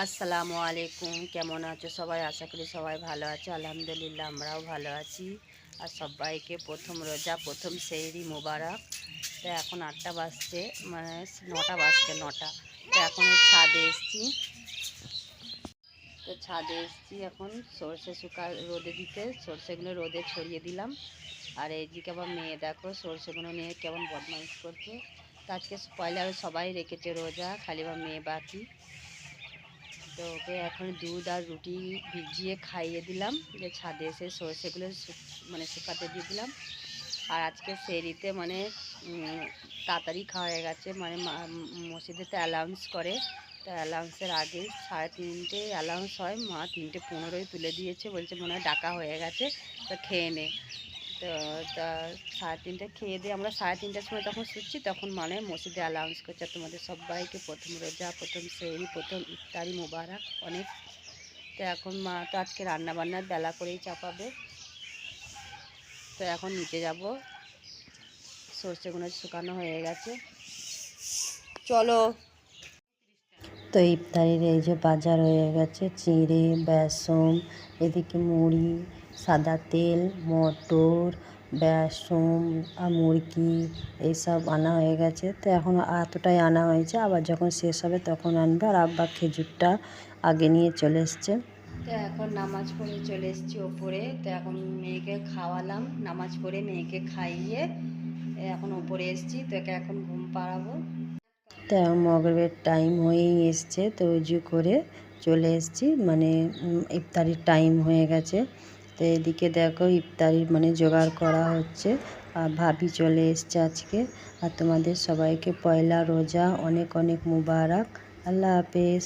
আসসালামু আলাইকুম। কেমন আছো সবাই? আশা করি সবাই ভালো আছে। আলহামদুলিল্লাহ, আমরাও ভালো আছি। আর সবাইকে প্রথম রোজা, প্রথম সেইরি মোবারক। তো এখন আটটা বাজছে মানে নটা বাজছে, নটা। তো এখন ছাদে এসছি। তো ছাদে এসছি এখন সর্ষে শুকা রোদে দিতে। সর্ষেগুলো রোদে ছড়িয়ে দিলাম। আর এইদিকে আবার মেয়ে দেখো, সর্ষেগুলো নিয়ে কেমন বদমাইশ করছে। তো আজকে পয়লা সবাই রেখেছে রোজা, খালি বা মেয়ে বাকি। তো ওকে এখন দুধ আর রুটি ভিজিয়ে খাইয়ে দিলাম। যে ছাদে এসে সর্ষেগুলো মানে শুকাতে দিয়ে দিলাম। আর আজকে সেরিতে মানে তাড়াতাড়ি খাওয়া হয়ে গেছে। মানে মা- মসজিদেতে অ্যালাউন্স করে। তো অ্যালাউন্সের আগে সাড়ে তিনটে অ্যালাউন্স হয়। মা তিনটে পনেরোই তুলে দিয়েছে। বলছে মনে হয় ডাকা হয়ে গেছে। তো খেয়ে নে। তো তা সাড়ে তিনটে খেয়ে দিয়ে আমরা সাড়ে তিনটার সময় তখন শুচ্ছি, তখন মানে মসজিদে অ্যালাউন্স করছে তোমাদের সবাইকে প্রথম রোজা, প্রথম সেহরি প্রথম ইফতারি মোবারক, অনেক। তো এখন মা তো আজকে রান্না বান্নার বেলা করেই চাপাবে। তো এখন নিচে যাব। সর্ষেগুলো শুকানো হয়ে গেছে। চলো। তো ইফতারির এই যে বাজার হয়ে গেছে, চিঁড়ে, বেসন, এদিকে মুড়ি, সাদা তেল, মটর, বেসন আর মুরগি এইসব আনা হয়ে গেছে। তো এখন এতটাই আনা হয়েছে, আবার যখন শেষ হবে তখন আনবে। আর আব্বা খেজুরটা আগে নিয়ে চলে এসছে। তো এখন নামাজ পড়ে চলে এসেছি ওপরে। তো এখন মেয়েকে খাওয়ালাম, নামাজ পড়ে মেয়েকে খাইয়ে এখন ওপরে এসেছি। তো একে এখন ঘুম পাড়াবো। তো মগরবের টাইম হয়েই এসছে, তো উজু করে চলে এসছি। মানে ইফতারির টাইম হয়ে গেছে। তো এদিকে দেখো ইফতারির মানে জোগাড় করা হচ্ছে। আর ভাবি চলে এসছে আজকে। আর তোমাদের সবাইকে পয়লা রোজা, অনেক অনেক মুবারক। আল্লাহ হাফেজ।